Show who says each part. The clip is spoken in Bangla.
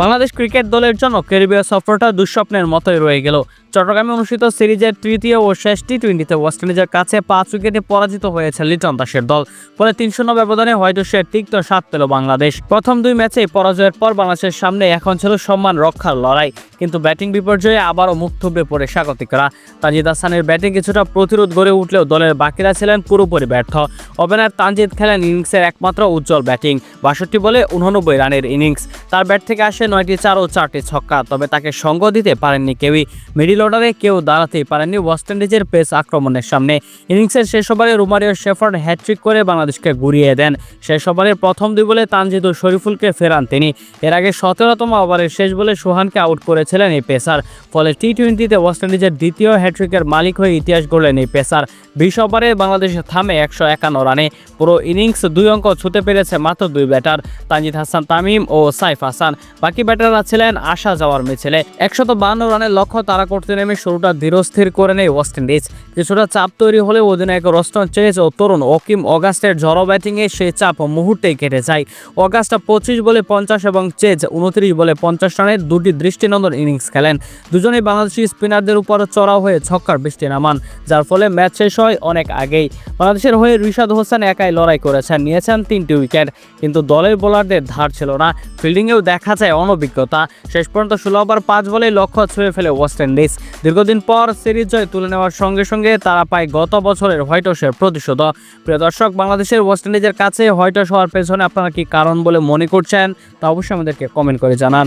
Speaker 1: বাংলাদেশ ক্রিকেট দলের জন্য ক্যারিবীয় সফরটা দুঃস্বপ্নের মতোই রয়ে গেল। চট্টগ্রামে অনুষ্ঠিত সিরিজের তৃতীয় ও শেষ টি টোয়েন্টিতে ওয়েস্ট ইন্ডিজের কাছে পাঁচ উইকেটে পরাজিত হয়েছে লিটন দাসের দল। ফলে তিন শূন্য ব্যবধানে হোয়াইট হাউসের তিক্ত স্বাদ পেল বাংলাদেশ। প্রথম দুই ম্যাচেই পরাজয়ের পর বাংলাদেশের সামনে এখন ছিল সম্মান রক্ষার লড়াই। কিন্তু ব্যাটিং বিপর্যয়ে আবারও মুখ থুবড়ে পড়ে স্বাগতিকরা। তানজিদ হাসানের ব্যাটিং কিছুটা প্রতিরোধ গড়ে উঠলেও দলের বাকিরা ছিলেন পুরোপুরি ব্যর্থ। ওপেনার তানজিদ খেলেন ইনিংসের একমাত্র উজ্জ্বল ব্যাটিং, বাষট্টি বলে উননব্বই রানের ইনিংস। তার ব্যাট থেকে আসে নয়টি চার ও চারটি ছক্কা, তবে তাকে সঙ্গ দিতে পারেননি কেউই। মিডিল অর্ডারে কেউ দাঁড়াতেই পারেননি ওয়েস্ট ইন্ডিজের পেস আক্রমণের সামনে। ইনিংসের শেষ ওভারে রোমারিও শেফার্ড হ্যাট্রিক করে বাংলাদেশকে ঘুরিয়ে দেন। শেষ ওভারের প্রথম দুই বলে তানজিদ ও শরীফুলকে ফেরান তিনি। এর আগে সতেরোতম ওভারের শেষ বলে সোহানকে আউট করেছিলেন এই পেসার। ফলে টি টোয়েন্টিতে ওয়েস্ট ইন্ডিজের দ্বিতীয় হ্যাট্রিকের মালিক হয়ে ইতিহাস গড়লেন এই পেসার। বিশ ওভারে বাংলাদেশ থামে একশো একান্ন রানে। পুরো ইনিংস দুই অঙ্ক ছুতে পেরেছে মাত্র দুই ব্যাটার, তানজিদ হাসান তামিম ও সাইফ হাসান। বাকি ব্যাটাররা ছিলেন আশা যাওয়ার মিছিলে। একশত বান্ন রানের লক্ষ্য তারা করতে নেমে শুরুটা ধীরস্থির করে নেয় ওয়েস্ট ইন্ডিজ। কিছুটা চাপ তৈরি হলেও অধিনায়ক রস্টন চেজ ও তরুণ ওকিম অগাস্টের ঝড়ো ব্যাটিংয়ে সেই চাপ মুহূর্তেই কেটে যায়। অগাস্টা পঁচিশ বলে পঞ্চাশ এবং চেজ উনত্রিশ বলে পঞ্চাশ রানের দুটি দৃষ্টিনন্দন ইনিংস খেলেন। দুজনেই বাংলাদেশি স্পিনারদের উপর চড়াও হয়ে ছক্কার বৃষ্টি নামান, যার ফলে ম্যাচ শেষ হয় অনেক আগেই। বাংলাদেশের হয়ে রিশাদ হোসেন একাই লড়াই করেছেন, নিয়েছেন তিনটি উইকেট, কিন্তু দলের বোলারদের ধার ছিল না। ফিল্ডিংয়েও দেখা যায় অনভিজ্ঞতা। শেষ পর্যন্ত ষোলো ওভার পাঁচ বলে লক্ষ্য ছুঁয়ে ফেলে ওয়েস্ট ইন্ডিজ। দীর্ঘদিন পর সিরিজ জয় তুলে নেওয়ার সঙ্গে সঙ্গে তারা পায় গত বছরের হোয়াইট হাউসের প্রতিশোধ। প্রিয় দর্শক, বাংলাদেশের ওয়েস্ট ইন্ডিজের কাছে হোয়াইট হাউস হওয়ার পেছনে আপনারা কি কারণ বলে মনে করছেন, তা অবশ্যই আমাদেরকে কমেন্ট করে জানান।